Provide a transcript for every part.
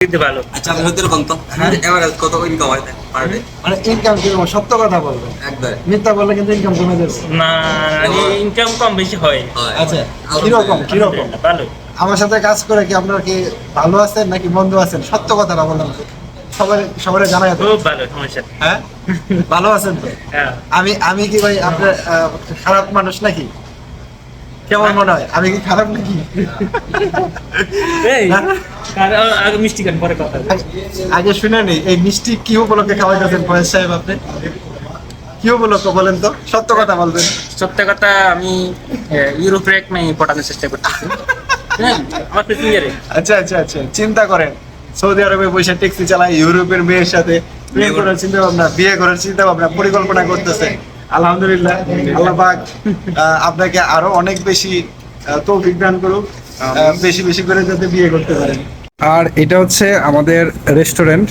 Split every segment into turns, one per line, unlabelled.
কিন্তু ভালো।
আচ্ছা আপনি হতে তো? এভারেজ কত ইনকাম হয় পার ডে
মানে ইনকাম কীরকম সত্য কথা বলবে।
একবার।
মিথ্যা বললে কিন্তু ইনকাম কমে যাবে।
না ইনকাম কম বেশি হয়।
হয়
আচ্ছা কীরকম? কীরকম?
ভালো
আমার সাথে কাজ করে কি আপনারা কি ভালো আছেন নাকি বন্ধু আছেন? সত্য কথাটা বলেন সবাই সবাই জানাই তো
খুব ভালো সমস্যা
হ্যাঁ? ভালো আছেন তো?
হ্যাঁ।
আমি আমি কি ভাই আপনার আহ, খারাপ মানুষ নাকি? কেমন মনে হয়? আমি কি খারাপ নাকি?
আগে মিষ্টি খান পরে কথা
আগে শুনে নেই এই মিষ্টি কি উপলক্ষে খাওয়াইতেছেন ফয়েজ সাহেব আপনি? কি উপলক্ষে বলেন তো? সত্য কথা বলবেন।
সত্য কথা আমি ইউরোপের এক মেয়ে পটানোর চেষ্টা করতেছি। হ্যাঁ আমার প্যাসেঞ্জারে
আচ্ছা আচ্ছা আচ্ছা চিন্তা করেন। সৌদি আরবে বসে ট্যাক্সি চালায় ইউরোপের মেয়ের সাথে প্রেম করার চিন্তা ভাবনা বিয়ে করার চিন্তা ভাবনা পরিকল্পনা করতেছে আলহামদুলিল্লাহ আল্লাহ পাক আপনাকে আরও অনেক বেশি তৌফিক দান করুক বেশি বেশি করে যাতে বিয়ে করতে পারেন।
আর এটা হচ্ছে আমাদের রেস্টুরেন্ট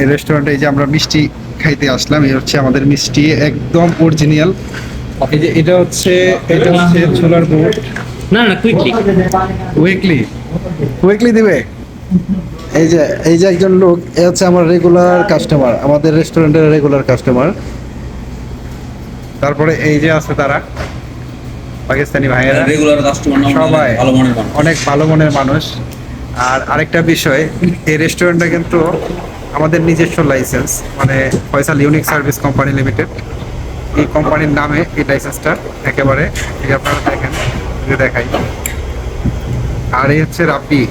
এই রেস্টুরেন্টে এই যে আমরা মিষ্টি খাইতে আসলাম এই হচ্ছে আমাদের মিষ্টি একদম অরিজিনাল এই যে এটা হচ্ছে এটা হচ্ছে ছোলার বুট
না না কুইকলি
উইকলি উইকলি দিবে? এই যে এই যে একজন লোক এ হচ্ছে আমার রেগুলার কাস্টমার আমাদের রেস্টুরেন্টের রেগুলার কাস্টমার তারপরে এই যে আছে তারা পাকিস্তানি ভাইয়েরা।
রেগুলার কাস্টমার
সবাই।
ভালো মনের মানুষ।
অনেক ভালো মনের মানুষ। আর আরেকটা বিষয় এই রেস্টুরেন্টটা কিন্তু আমাদের নিজস্ব লাইসেন্স মানে Faisal unique service company limited এই কোম্পানির নামে এই লাইসেন্সটা একেবারে এই আপনারা দেখেন দেখাই। আর এই হচ্ছে রাব্বি।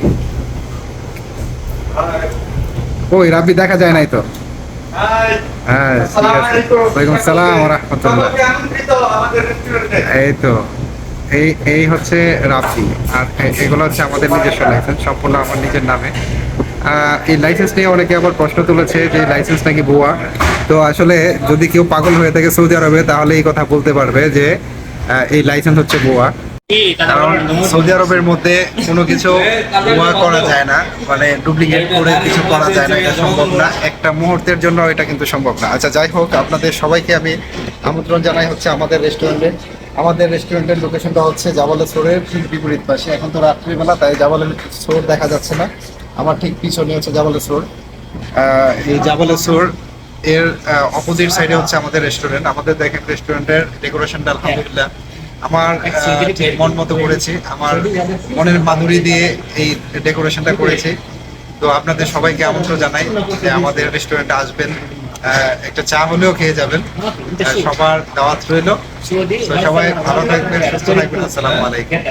ওই রাব্বি দেখা যায় নাই তো? হ্যাঁ ঠিক আছে। ওয়ালাইকুম সালাম রহমতুল্লাহ। এই তো। এই এই হচ্ছে রাফি। আর এগুলো হচ্ছে আমাদের নিজস্ব লাইসেন্স সম্পূর্ণ আমার নিজের নামে। এই লাইসেন্স নিয়ে অনেকে আবার প্রশ্ন তুলেছে যে লাইসেন্স নাকি ভুয়া। তো আসলে যদি কেউ পাগল হয়ে থাকে সৌদি আরবে, তাহলে এই কথা বলতে পারবে যে এই লাইসেন্স হচ্ছে ভুয়া। কারণ সৌদি আরবের মধ্যে কোনো কিছু ভুয়া করা যায় না। মানে ডুপ্লিকেট করে কিছু করা যায় না, এটা সম্ভব না। একটা মুহূর্তের জন্য এটা কিন্তু সম্ভব না। আচ্ছা যাই হোক, আপনাদের সবাইকে আমি আমন্ত্রণ জানাই হচ্ছে আমাদের রেস্টুরেন্টে আমাদের রেস্টুরেন্টের লোকেশনটা হচ্ছে জাবালে সোরের ঠিক বিপরীত পাশে। এখন তো রাত্রিবেলা, তাই জাবালে সোর দেখা যাচ্ছে না। আমার ঠিক পিছনে হচ্ছে জাবালে সোর এই জাবালে সোর এর অপোজিট সাইডে হচ্ছে আমাদের রেস্টুরেন্ট আমাদের দেখেন রেস্টুরেন্টের ডেকোরেশনটা আলহামদুলিল্লাহ আমার মন মতো করেছি। আমার মনের মাধুরী দিয়ে এই ডেকোরেশনটা করেছি। তো আপনাদের সবাইকে আমন্ত্রণ জানাই যে আমাদের রেস্টুরেন্টে আসবেন। একটা চা হলেও খেয়ে যাবেন। সবার দাওয়াত রইল। সবাই ভালো থাকবেন সুস্থ থাকবেন। আসসালামু আলাইকুম।